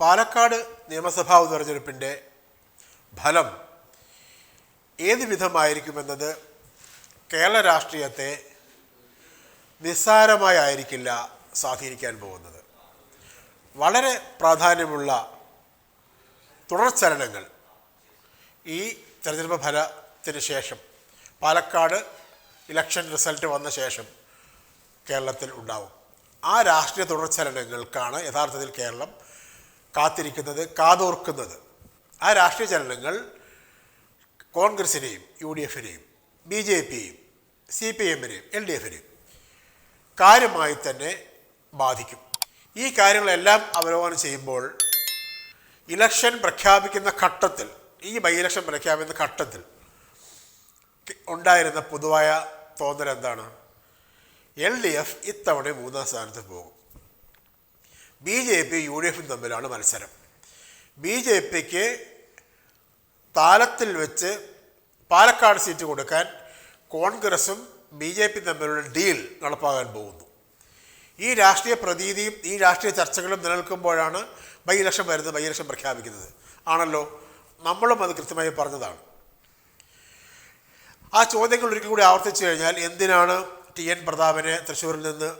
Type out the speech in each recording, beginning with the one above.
പാലക്കാട് നിയമസഭാ ഉപതെരഞ്ഞെടുപ്പിന്റെ ഫലം ഏത് വിധമായിരിക്കുമെന്നത് കേരള രാഷ്ട്രീയത്തെ നിസ്സാരമായി ആയിരിക്കില്ല സ്വാധീനിക്കാൻ പോകുന്നത്. വളരെ പ്രാധാന്യമുള്ള തുടർചലനങ്ങൾ ഈ തെരഞ്ഞെടുപ്പ് ഫലത്തിന് ശേഷം പാലക്കാട് ഇലക്ഷൻ റിസൾട്ട് വന്ന ശേഷം കേരളത്തിൽ ഉണ്ടാവും. ആ രാഷ്ട്രീയ തുടർചലനങ്ങൾക്കാണ് യഥാർത്ഥത്തിൽ കേരളം കാത്തിരിക്കുന്നത് കാതോർക്കുന്നത്. ആ രാഷ്ട്രീയ ചലനങ്ങൾ കോൺഗ്രസിനെയും യു ഡി എഫിനെയും ബി ജെ പിയെയും സി പി എമ്മിനെയും എൽ ഡി എഫിനെയും കാര്യമായി തന്നെ ബാധിക്കും. ഈ കാര്യങ്ങളെല്ലാം അവലോകനം ചെയ്യുമ്പോൾ ഇലക്ഷൻ പ്രഖ്യാപിക്കുന്ന ഘട്ടത്തിൽ ഈ ബൈ ഇലക്ഷൻ പ്രഖ്യാപിക്കുന്ന ഘട്ടത്തിൽ ഉണ്ടായിരുന്ന പൊതുവായ തോന്നൽ എന്താണ്? എൽ ഡി എഫ് ഇത്തവണ മൂന്നാം സ്ഥാനത്ത് പോകും. B J P U D എഫും തമ്മിലാണ് മത്സരം. ബി ജെ പിക്ക് താലത്തിൽ വെച്ച് പാലക്കാട് സീറ്റ് കൊടുക്കാൻ കോൺഗ്രസും ബി ജെ പി തമ്മിലുള്ള ഡീൽ നടപ്പാകാൻ പോകുന്നു. ഈ രാഷ്ട്രീയ പ്രതീതിയും ഈ രാഷ്ട്രീയ ചർച്ചകളും നിലനിൽക്കുമ്പോഴാണ് ബൈ ഇലക്ഷൻ വരുന്നത് ബൈ ഇലക്ഷൻ പ്രഖ്യാപിക്കുന്നത്. ആണല്ലോ? നമ്മളും അത് കൃത്യമായി പറഞ്ഞതാണ്. ആ ചോദ്യങ്ങൾ ഒരിക്കൽ കൂടി ആവർത്തിച്ചു കഴിഞ്ഞാൽ എന്തിനാണ് ടി എൻ പ്രതാപനെ തൃശ്ശൂരിൽ നിന്ന്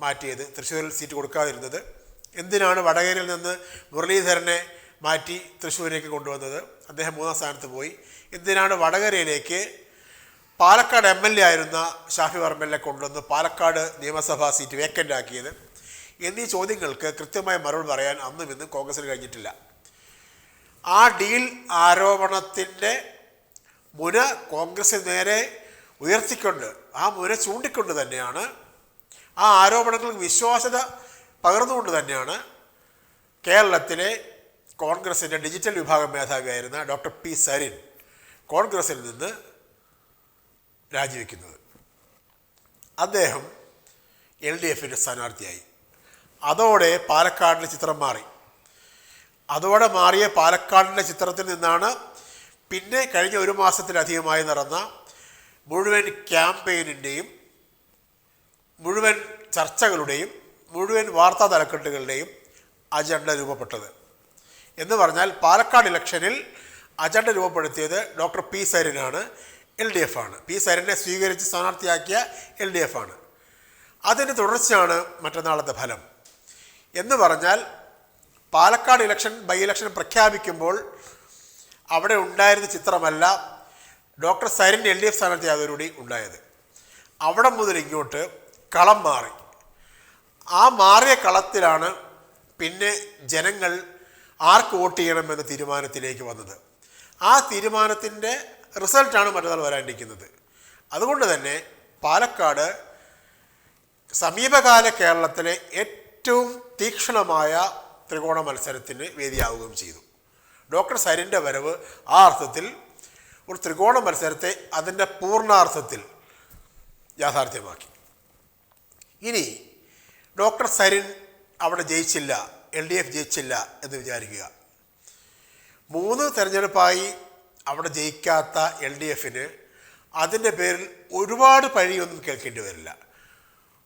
മാറ്റിയത്? തൃശ്ശൂരിൽ സീറ്റ് കൊടുക്കാതിരുന്നത്? എന്തിനാണ് വടകരയിൽ നിന്ന് മുരളീധരനെ മാറ്റി തൃശ്ശൂരിലേക്ക് കൊണ്ടുവന്നത്? അദ്ദേഹം മൂന്നാം സ്ഥാനത്ത് പോയി. എന്തിനാണ് വടകരയിലേക്ക് പാലക്കാട് എം എൽ എ ആയിരുന്ന ഷാഫി വർമ്മലിനെ കൊണ്ടുവന്ന് പാലക്കാട് നിയമസഭാ സീറ്റ് വേക്കന്റ് ആക്കിയത്? എന്നീ ചോദ്യങ്ങൾക്ക് കൃത്യമായ മറുപടി പറയാൻ അന്നും ഇന്നും കോൺഗ്രസിന് കഴിഞ്ഞിട്ടില്ല. ആ ഡീൽ ആരോപണത്തിന്റെ മുന കോൺഗ്രസ് നേരെ ഉയർത്തിക്കൊണ്ട് ആ മുന ചൂണ്ടിക്കൊണ്ട് തന്നെയാണ് ആ ആരോപണങ്ങൾക്ക് വിശ്വാസ്യത പകർന്നുകൊണ്ട് തന്നെയാണ് കേരളത്തിലെ കോൺഗ്രസിന്റെ ഡിജിറ്റൽ വിഭാഗം മേധാവിയായിരുന്ന ഡോക്ടർ പി സരിൻ കോൺഗ്രസിൽ നിന്ന് രാജിവെക്കുന്നത്. അദ്ദേഹം എൽ ഡി എഫിന്റെ സ്ഥാനാർത്ഥിയായി. അതോടെ പാലക്കാടിന്റെ ചിത്രം മാറി. അതോടെ മാറിയ പാലക്കാടിന്റെ ചിത്രത്തിൽ നിന്നാണ് പിന്നെ കഴിഞ്ഞ ഒരു മാസത്തിലധികമായി നടന്ന മുഴുവൻ ക്യാമ്പയിനിന്റെയും മുഴുവൻ ചർച്ചകളുടെയും മുഴുവൻ വാർത്താ തലക്കെട്ടുകളുടെയും അജണ്ട രൂപപ്പെട്ടത്. എന്ന് പറഞ്ഞാൽ പാലക്കാട് ഇലക്ഷനിൽ അജണ്ട രൂപപ്പെടുത്തിയത് ഡോക്ടർ പി സരിനാണ് എൽ ഡി എഫ് ആണ്. പി സരിനെ സ്വീകരിച്ച് സ്ഥാനാർത്ഥിയാക്കിയ എൽ ഡി എഫ് ആണ്. അതിന് തുടർച്ചയാണ് മറ്റന്നാളത്തെ ഫലം. എന്ന് പറഞ്ഞാൽ പാലക്കാട് ഇലക്ഷൻ ബൈ ഇലക്ഷൻ പ്രഖ്യാപിക്കുമ്പോൾ അവിടെ ഉണ്ടായിരുന്ന ചിത്രമല്ല doctor Sarin L D F സ്ഥാനാർത്ഥിയായതോടുകൂടി ഉണ്ടായത്. അവിടെ മുതൽ ഇങ്ങോട്ട് കളം മാറി. ആ മാറിയ കളത്തിലാണ് പിന്നെ ജനങ്ങൾ ആർക്ക് വോട്ട് ചെയ്യണമെന്ന തീരുമാനത്തിലേക്ക് വന്നത്. ആ തീരുമാനത്തിന്റെ റിസൾട്ടാണ് മറ്റന്നാൾ വരാനിരിക്കുന്നത്. അതുകൊണ്ട് തന്നെ പാലക്കാട് സമീപകാല കേരളത്തിലെ ഏറ്റവും തീക്ഷണമായ ത്രികോണ മത്സരത്തിന് വേദിയാവുകയും ചെയ്തു. ഡോക്ടർ സരിന്റെ വരവ് ആ അർത്ഥത്തിൽ ഒരു ത്രികോണ മത്സരത്തെ അതിന്റെ പൂർണാർത്ഥത്തിൽ യാഥാർത്ഥ്യമാക്കി. ഇനി ഡോക്ടർ സരിൻ അവിടെ ജയിച്ചില്ല എൽ ഡി എഫ് ജയിച്ചില്ല എന്ന് വിചാരിക്കുക. മൂന്ന് തെരഞ്ഞെടുപ്പായി അവിടെ ജയിക്കാത്ത എൽ ഡി എഫിന് അതിന്റെ പേരിൽ ഒരുപാട് പഴിയൊന്നും കേൾക്കേണ്ടി വരില്ല.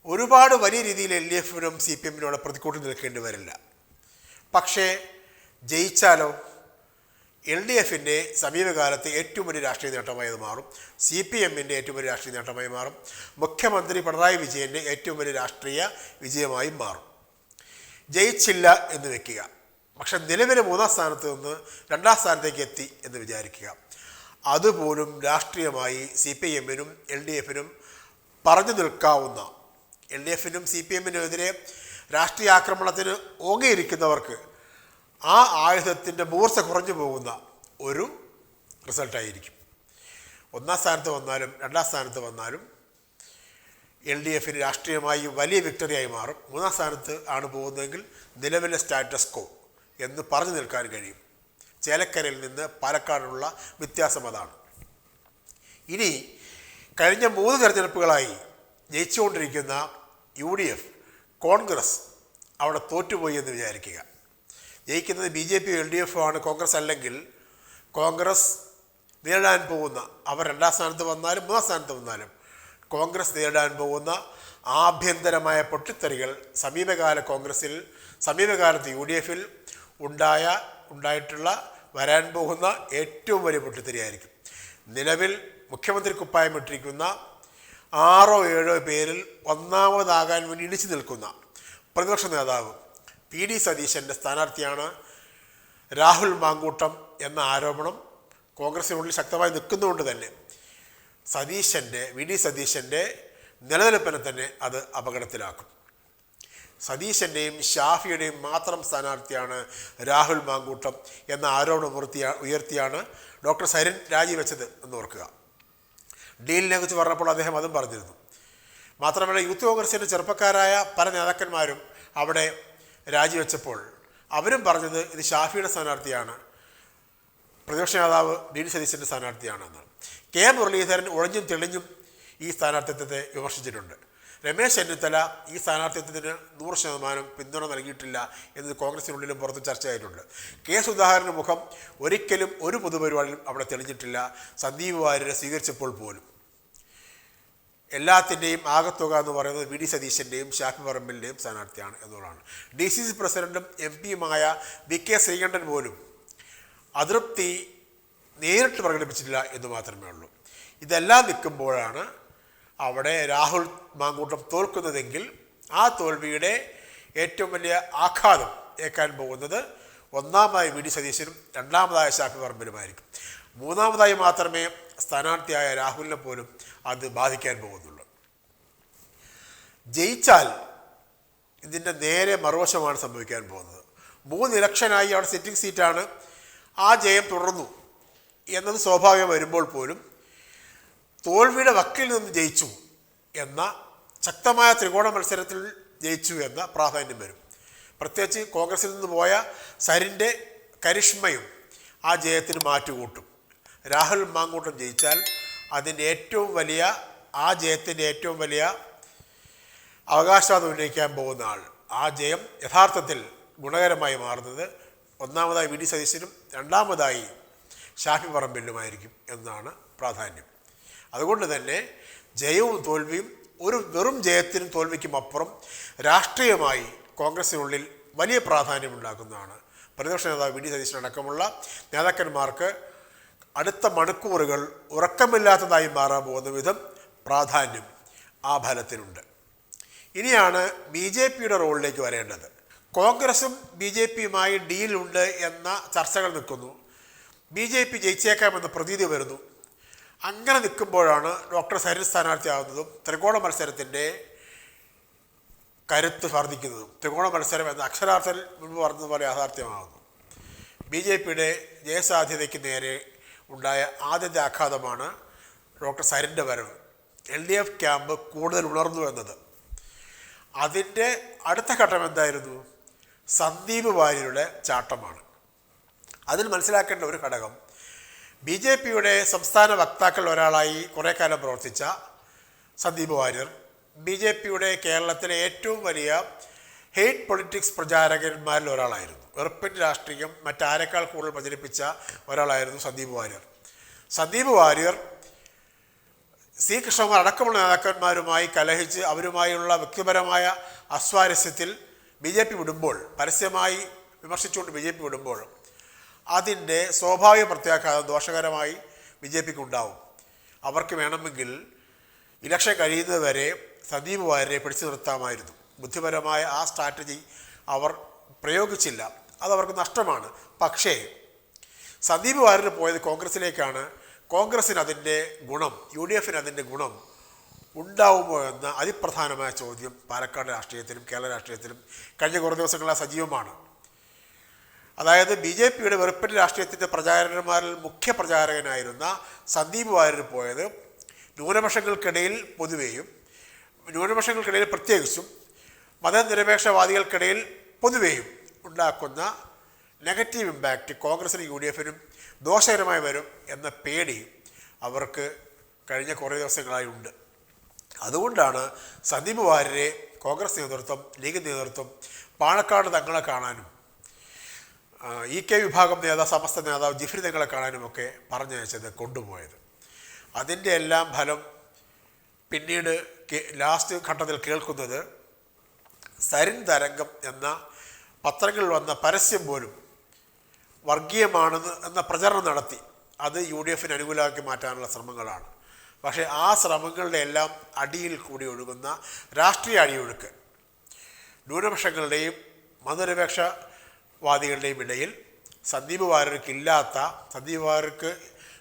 ഒരുപാട് വലിയ രീതിയിൽ എൽ ഡി എഫിനും സി പി എമ്മിനും അവിടെ പ്രതിക്കൂട്ടി നിൽക്കേണ്ടി വരില്ല. പക്ഷേ ജയിച്ചാലോ? എൽ ഡി എഫിന്റെ സമീപകാലത്തെ ഏറ്റവും വലിയ രാഷ്ട്രീയ നേട്ടമായി അത് മാറും. സി പി എമ്മിന്റെ ഏറ്റവും വലിയ രാഷ്ട്രീയ നേട്ടമായി മാറും. മുഖ്യമന്ത്രി പിണറായി വിജയന്റെ ഏറ്റവും വലിയ രാഷ്ട്രീയ വിജയമായും മാറും. ജയിച്ചില്ല എന്ന് വെക്കുക. പക്ഷെ നിലവിൽ മൂന്നാം സ്ഥാനത്ത് നിന്ന് രണ്ടാം സ്ഥാനത്തേക്ക് എത്തി എന്ന് വിചാരിക്കുക. അതുപോലും രാഷ്ട്രീയമായി സി പി എമ്മിനും എൽ ഡി എഫിനും പറഞ്ഞു നിൽക്കാവുന്ന എൽ ഡി എഫിനും സി പി എമ്മിനും എതിരെ രാഷ്ട്രീയ ആക്രമണത്തിന് ഓങ്ങിയിരിക്കുന്നവർക്ക് ആ ആയുധത്തിന്റെ മൂർച്ച കുറഞ്ഞു പോകുന്ന ഒരു റിസൾട്ടായിരിക്കും ഒന്നാം സ്ഥാനത്ത് വന്നാലും രണ്ടാം സ്ഥാനത്ത് വന്നാലും എൽ ഡി എഫിന് രാഷ്ട്രീയമായി വലിയ വിക്ടറിയായി മാറും. മൂന്നാം സ്ഥാനത്ത് ആണ് പോകുന്നതെങ്കിൽ നിലവിലെ സ്റ്റാറ്റസ് കോ എന്ന് പറഞ്ഞു നിൽക്കാൻ കഴിയും. ചേലക്കരയിൽ നിന്ന് പാലക്കാടുള്ള വ്യത്യാസം അതാണ്. ഇനി കഴിഞ്ഞ മൂന്ന് തെരഞ്ഞെടുപ്പുകളായി ജയിച്ചുകൊണ്ടിരിക്കുന്ന യു ഡി എഫ് കോൺഗ്രസ് അവിടെ തോറ്റുപോയി എന്ന് വിചാരിക്കുക. ജയിക്കുന്നത് B J P L D F ആണ് കോൺഗ്രസ് അല്ലെങ്കിൽ കോൺഗ്രസ് നേരിടാൻ പോകുന്ന അവർ രണ്ടാം സ്ഥാനത്ത് വന്നാലും മൂന്നാം സ്ഥാനത്ത് വന്നാലും കോൺഗ്രസ് നേരിടാൻ പോകുന്ന ആഭ്യന്തരമായ പൊട്ടിത്തെറികൾ സമീപകാല കോൺഗ്രസിൽ സമീപകാലത്ത് യു ഡി എഫിൽ ഉണ്ടായ ഉണ്ടായിട്ടുള്ള വരാൻ പോകുന്ന ഏറ്റവും വലിയ പൊട്ടിത്തെറിയായിരിക്കും. നിലവിൽ മുഖ്യമന്ത്രി കുപ്പായം ഇട്ടിരിക്കുന്ന ആറോ ഏഴോ പേരിൽ ഒന്നാമതാകാൻ വേണ്ടി ഇടിച്ചു നിൽക്കുന്ന പ്രതിപക്ഷ നേതാവ് പി ഡി സതീശന്റെ സ്ഥാനാർത്ഥിയാണ് രാഹുൽ മാങ്കൂട്ടം എന്ന ആരോപണം കോൺഗ്രസിനുള്ളിൽ ശക്തമായി നിൽക്കുന്നതുകൊണ്ട് തന്നെ സതീശന്റെ വി ഡി സതീശന്റെ നിലനിൽപ്പിനെ തന്നെ അത് അപകടത്തിലാക്കും. സതീശന്റെയും ഷാഫിയുടെയും മാത്രം സ്ഥാനാർത്ഥിയാണ് രാഹുൽ മാങ്കൂട്ടം എന്ന ആരോപണം ഉയർത്തിയ ഉയർത്തിയാണ് ഡോക്ടർ സരിൻ രാജിവെച്ചത് എന്ന് ഓർക്കുക. ഡീലിനെ കുറിച്ച് പറഞ്ഞപ്പോൾ അദ്ദേഹം അതും പറഞ്ഞിരുന്നു. മാത്രമല്ല യൂത്ത് കോൺഗ്രസിന്റെ ചെറുപ്പക്കാരായ പല നേതാക്കന്മാരും അവിടെ രാജിവെച്ചപ്പോൾ അവരും പറഞ്ഞത് ഇത് ഷാഫിയുടെ സ്ഥാനാർത്ഥിയാണ്. പ്രതിപക്ഷ നേതാവ് ഡി ഡി സതീശന്റെ സ്ഥാനാർത്ഥിയാണെന്ന്. കെ മുരളീധരൻ ഒഴിഞ്ഞും തെളിഞ്ഞും ഈ സ്ഥാനാർത്ഥിത്വത്തെ വിമർശിച്ചിട്ടുണ്ട്. രമേശ് ചെന്നിത്തല ഈ സ്ഥാനാർത്ഥിത്വത്തിന് നൂറ് ശതമാനം പിന്തുണ നൽകിയിട്ടില്ല എന്ന് കോൺഗ്രസിനുള്ളിലും പുറത്തും ചർച്ചയായിട്ടുണ്ട്. കെ സുധാകരന്റെ മുഖം ഒരിക്കലും ഒരു പൊതുപരിപാടിയിലും അവിടെ തെളിഞ്ഞിട്ടില്ല. സന്ദീപ് വാര്യരെ സ്വീകരിച്ചപ്പോൾ പോലും. എല്ലാത്തിന്റെയും ആകത്തുക എന്ന് പറയുന്നത് വി ഡി സതീശന്റെയും ഷാഫി പറമ്പിലിന്റെയും സ്ഥാനാർത്ഥിയാണ് എന്നുള്ളതാണ്. ഡി സി സി പ്രസിഡന്റും എം പിയുമായ വി കെ ശ്രീകണ്ഠൻ പോലും അതൃപ്തി നേരിട്ട് പ്രകടിപ്പിച്ചിട്ടില്ല എന്ന് മാത്രമേ ഉള്ളൂ. ഇതെല്ലാം നിൽക്കുമ്പോഴാണ് അവിടെ രാഹുൽ മാങ്കൂട്ടം തോൽക്കുന്നതെങ്കിൽ ആ തോൽവിയുടെ ഏറ്റവും വലിയ ആഘാതം ഏക്കാൻ പോകുന്നത് ഒന്നാമതായി വി ഡി സതീശനും രണ്ടാമതായ ഷാഫി പറമ്പിലുമായിരിക്കും. മൂന്നാമതായി മാത്രമേ സ്ഥാനാർത്ഥിയായ രാഹുലിനെ പോലും അത് ബാധിക്കാൻ പോകുന്നുള്ളൂ. ജയിച്ചാൽ ഇതിന്റെ നേരെ മറുവശമാണ് സംഭവിക്കാൻ പോകുന്നത്. മൂന്ന് ഇലക്ഷനായി അവിടെ സിറ്റിംഗ് സീറ്റാണ് ആ ജയം തുടർന്നു എന്നത് സ്വാഭാവികം വരുമ്പോൾ പോലും തോൽവിയുടെ വക്കിൽ നിന്ന് ജയിച്ചു എന്ന ശക്തമായ ത്രികോണ മത്സരത്തിൽ ജയിച്ചു എന്ന പ്രാധാന്യം വരും. പ്രത്യേകിച്ച് കോൺഗ്രസിൽ നിന്ന് പോയ സരിന്റെ കരിഷ്മയും ആ ജയത്തിന് മാറ്റുകൂട്ടും. രാഹുൽ മാങ്കൂട്ടം ജയിച്ചാൽ അതിന്റെ ഏറ്റവും വലിയ ആ ജയത്തിന്റെ ഏറ്റവും വലിയ അവകാശവാദം ഉന്നയിക്കാൻ പോകുന്ന ആൾ. ആ ജയം യഥാർത്ഥത്തിൽ ഗുണകരമായി മാറുന്നത് ഒന്നാമതായി വി ഡി സതീശനും രണ്ടാമതായി ഷാഫി പറമ്പിലുമായിരിക്കും എന്നാണ് പ്രാധാന്യം. അതുകൊണ്ട് തന്നെ ജയവും തോൽവിയും ഒരു വെറും ജയത്തിനും തോൽവിക്കും അപ്പുറം രാഷ്ട്രീയമായി കോൺഗ്രസിനുള്ളിൽ വലിയ പ്രാധാന്യമുണ്ടാക്കുന്നതാണ്. പ്രതിപക്ഷ നേതാവ് വി ഡി സതീശൻ അടക്കമുള്ള നേതാക്കന്മാർക്ക് അടുത്ത മണിക്കൂറുകൾ ഉറക്കമില്ലാത്തതായി മാറാൻ പോകുന്ന വിധം പ്രാധാന്യം ആ ഫലത്തിനുണ്ട്. ഇനിയാണ് ബി ജെ പിയുടെ റോളിലേക്ക് വരേണ്ടത്. കോൺഗ്രസും ബി ജെ പിയുമായി ഡീലുണ്ട് എന്ന ചർച്ചകൾ നിൽക്കുന്നു. ബി ജെ പി ജയിച്ചേക്കാമെന്ന പ്രതീതി വരുന്നു. അങ്ങനെ നിൽക്കുമ്പോഴാണ് ഡോക്ടർ സരിൻ സ്ഥാനാർത്ഥിയാവുന്നതും ത്രികോണ മത്സരത്തിന്റെ കരുത്ത് വർദ്ധിക്കുന്നതും. ത്രികോണ മത്സരം എന്ന അക്ഷരാർത്ഥത്തിൽ മുൻപ് പറഞ്ഞതുപോലെ യാഥാർത്ഥ്യമാകുന്നു. ബി ജെ പിയുടെ ജയസാധ്യതയ്ക്ക് നേരെ ഉണ്ടായ ആദ്യത്തെ ആഘാതമാണ് ഡോക്ടർ സരിന്റെ വരവ്. എൽ ഡി എഫ് ക്യാമ്പ് കൂടുതൽ ഉണർന്നു എന്നത്. അതിന്റെ അടുത്ത ഘട്ടം എന്തായിരുന്നു? സന്ദീപ് വാര്യരുടെ ചാട്ടമാണ്. അതിൽ മനസ്സിലാക്കേണ്ട ഒരു ഘടകം ബി ജെ പിയുടെ സംസ്ഥാന വക്താക്കൾ ഒരാളായി കുറേ കാലം പ്രവർത്തിച്ച സന്ദീപ് വാര്യർ ബി ജെ പിയുടെ കേരളത്തിലെ ഏറ്റവും വലിയ ഹെയ്റ്റ് പൊളിറ്റിക്സ് പ്രചാരകന്മാരിൽ ഒരാളായിരുന്നു. വെറുപ്പിന്റെ രാഷ്ട്രീയം മറ്റാരെക്കാൾ കൂടുതൽ പ്രചരിപ്പിച്ച ഒരാളായിരുന്നു സന്ദീപ് വാര്യർ. സന്ദീപ് വാര്യർ സി. കൃഷ്ണകുമാർ അടക്കമുള്ള നേതാക്കന്മാരുമായി കലഹിച്ച് അവരുമായുള്ള വ്യക്തിപരമായ അസ്വാരസ്യത്തിൽ ബി ജെ പി വിടുമ്പോൾ പരസ്യമായി വിമർശിച്ചുകൊണ്ട് ബി ജെ പി വിടുമ്പോൾ അതിന്റെ സ്വാഭാവിക പ്രത്യാഘാതം ദോഷകരമായി ബി ജെ പിക്ക് ഉണ്ടാവും. അവർക്ക് വേണമെങ്കിൽ ഇലക്ഷൻ കഴിയുന്നതുവരെ സന്ദീപ് വാര്യരെ പിടിച്ചു നിർത്താമായിരുന്നു. ബുദ്ധിപരമായ ആ സ്ട്രാറ്റജി അവർ പ്രയോഗിച്ചില്ല. അതവർക്ക് നഷ്ടമാണ്. പക്ഷേ സന്ദീപ് വാര്യർ പോയത് കോൺഗ്രസ്സിലേക്കാണ്. കോൺഗ്രസ്സിന് അതിന്റെ ഗുണം യു ഡി എഫിന് അതിന്റെ ഗുണം ഉണ്ടാവുമോ എന്ന അതിപ്രധാനമായ ചോദ്യം പാലക്കാട് രാഷ്ട്രീയത്തിലും കേരള രാഷ്ട്രീയത്തിലും കഴിഞ്ഞ കുറേ ദിവസങ്ങളായി സജീവമാണ്. അതായത് ബി ജെ പിയുടെ വെറുപ്പിന്റെ രാഷ്ട്രീയത്തിന്റെ പ്രചാരകന്മാരിൽ മുഖ്യ പ്രചാരകനായിരുന്ന സന്ദീപ് വാര്യർ പോയത് ന്യൂനപക്ഷങ്ങൾക്കിടയിൽ പൊതുവെയും ന്യൂനപക്ഷങ്ങൾക്കിടയിൽ പ്രത്യേകിച്ചും മതനിരപേക്ഷവാദികൾക്കിടയിൽ പൊതുവെയും ഉണ്ടാക്കുന്ന നെഗറ്റീവ് ഇമ്പാക്റ്റ് കോൺഗ്രസിനും യു ഡി എഫിനും ദോഷകരമായി വരും എന്ന പേടി അവർക്ക് കഴിഞ്ഞ കുറേ ദിവസങ്ങളായി ഉണ്ട്. അതുകൊണ്ടാണ് സന്ദീപ് വാര്യരെ കോൺഗ്രസ് നേതൃത്വം ലീഗ് നേതൃത്വം പാണക്കാട് തങ്ങളെ കാണാനും ഇ കെ വിഭാഗം നേതാവ് സമസ്ത നേതാവ് ജിഫ്രി തങ്ങളെ കാണാനുമൊക്കെ പറഞ്ഞയച്ചത് കൊണ്ടുപോയത്. അതിന്റെ എല്ലാം ഫലം പിന്നീട് ലാസ്റ്റ് ഘട്ടത്തിൽ കേൾക്കുന്നത് സരിൻ തരംഗം എന്ന പത്രങ്ങളിൽ വന്ന പരസ്യം പോലും വർഗീയമാണെന്ന് എന്ന പ്രചരണം നടത്തി. അത് യു ഡി എഫിന് അനുകൂലമാക്കി മാറ്റാനുള്ള ശ്രമങ്ങളാണ്. പക്ഷേ ആ ശ്രമങ്ങളുടെ എല്ലാം അടിയിൽ കൂടി ഒഴുകുന്ന രാഷ്ട്രീയ അടിയൊഴുക്ക് ന്യൂനപക്ഷങ്ങളുടെയും മതനിരപേക്ഷവാദികളുടെയും ഇടയിൽ സന്ദീപ് വാര്യർക്ക് ഇല്ലാത്ത സന്ദീപ് വാര്യർക്ക്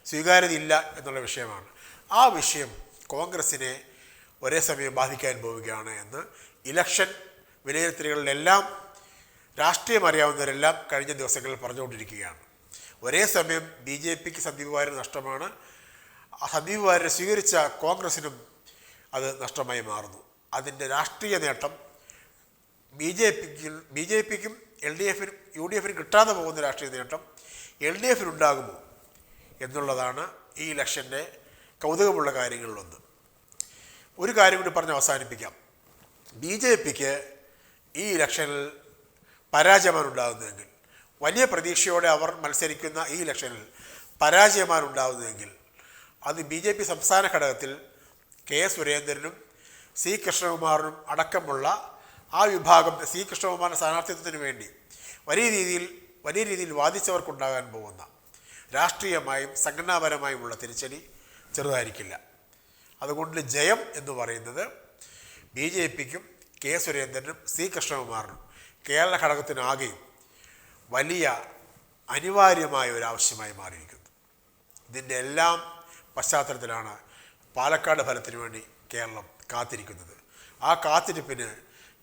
സ്വീകാര്യത ഇല്ല എന്നുള്ള വിഷയമാണ്. ആ വിഷയം കോൺഗ്രസിനെ ഒരേ സമയം ബാധിക്കാൻ പോവുകയാണ് എന്ന് ഇലക്ഷൻ വിലയിരുത്തലുകളിലെല്ലാം രാഷ്ട്രീയം അറിയാവുന്നവരെല്ലാം കഴിഞ്ഞ ദിവസങ്ങളിൽ പറഞ്ഞുകൊണ്ടിരിക്കുകയാണ്. ഒരേ സമയം ബി ജെ പിക്ക് സന്ദീപ് വാര്യർ നഷ്ടമാണ്. സന്ദീപ് സ്വീകരിച്ച കോൺഗ്രസിനും അത് നഷ്ടമായി മാറുന്നു. അതിന്റെ രാഷ്ട്രീയ നേട്ടം ബി ജെ പിക്ക് ബി ജെ പിക്കും എൽ ഡി എഫിനും യു ഡി എഫിനും കിട്ടാതെ പോകുന്ന രാഷ്ട്രീയ നേട്ടം എൽ ഡി എഫിനുണ്ടാകുമോ എന്നുള്ളതാണ് ഈ ഇലക്ഷന്റെ കൗതുകമുള്ള കാര്യങ്ങളിലൊന്ന്. ഒരു കാര്യം കൂടി പറഞ്ഞ് അവസാനിപ്പിക്കാം. ബി ജെ പിക്ക് ഈ ഇലക്ഷനിൽ പരാജയമാണുണ്ടാകുന്നതെങ്കിൽ വലിയ പ്രതീക്ഷയോടെ അവർ മത്സരിക്കുന്ന ഈ ഇലക്ഷനിൽ പരാജയമാണ് ഉണ്ടാകുന്നതെങ്കിൽ അത് ബി ജെ പി സംസ്ഥാന ഘടകത്തിൽ കെ സുരേന്ദ്രനും സി കൃഷ്ണകുമാറിനും അടക്കമുള്ള ആ വിഭാഗം സി കൃഷ്ണകുമാറിന്റെ സ്ഥാനാർത്ഥിത്വത്തിന് വേണ്ടി വലിയ രീതിയിൽ വലിയ രീതിയിൽ വാദിച്ചവർക്കുണ്ടാകാൻ പോകുന്ന രാഷ്ട്രീയമായും സംഘടനാപരമായുമുള്ള തിരിച്ചടി ചെറുതായിരിക്കില്ല. അതുകൊണ്ട് ജയം എന്ന് പറയുന്നത് ബി ജെ പിക്കും കെ സുരേന്ദ്രനും സി കൃഷ്ണകുമാറിനും കേരള ഘടകത്തിനാകെയും വലിയ അനിവാര്യമായ ഒരു ആവശ്യമായി മാറിയിരിക്കുന്നു. ഇതിന്റെ എല്ലാം പശ്ചാത്തലത്തിലാണ് പാലക്കാട് ഫലത്തിന് വേണ്ടി കേരളം കാത്തിരിക്കുന്നത്. ആ കാത്തിരിപ്പിന്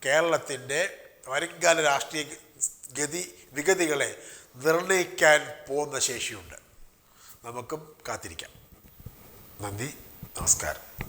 കേരളത്തിന്റെ വരുംകാല രാഷ്ട്രീയ ഗതി വിഗതികളെ നിർണയിക്കാൻ പോകുന്ന ശേഷിയുണ്ട്. നമുക്കും കാത്തിരിക്കാം. നന്ദി നമസ്കാരം.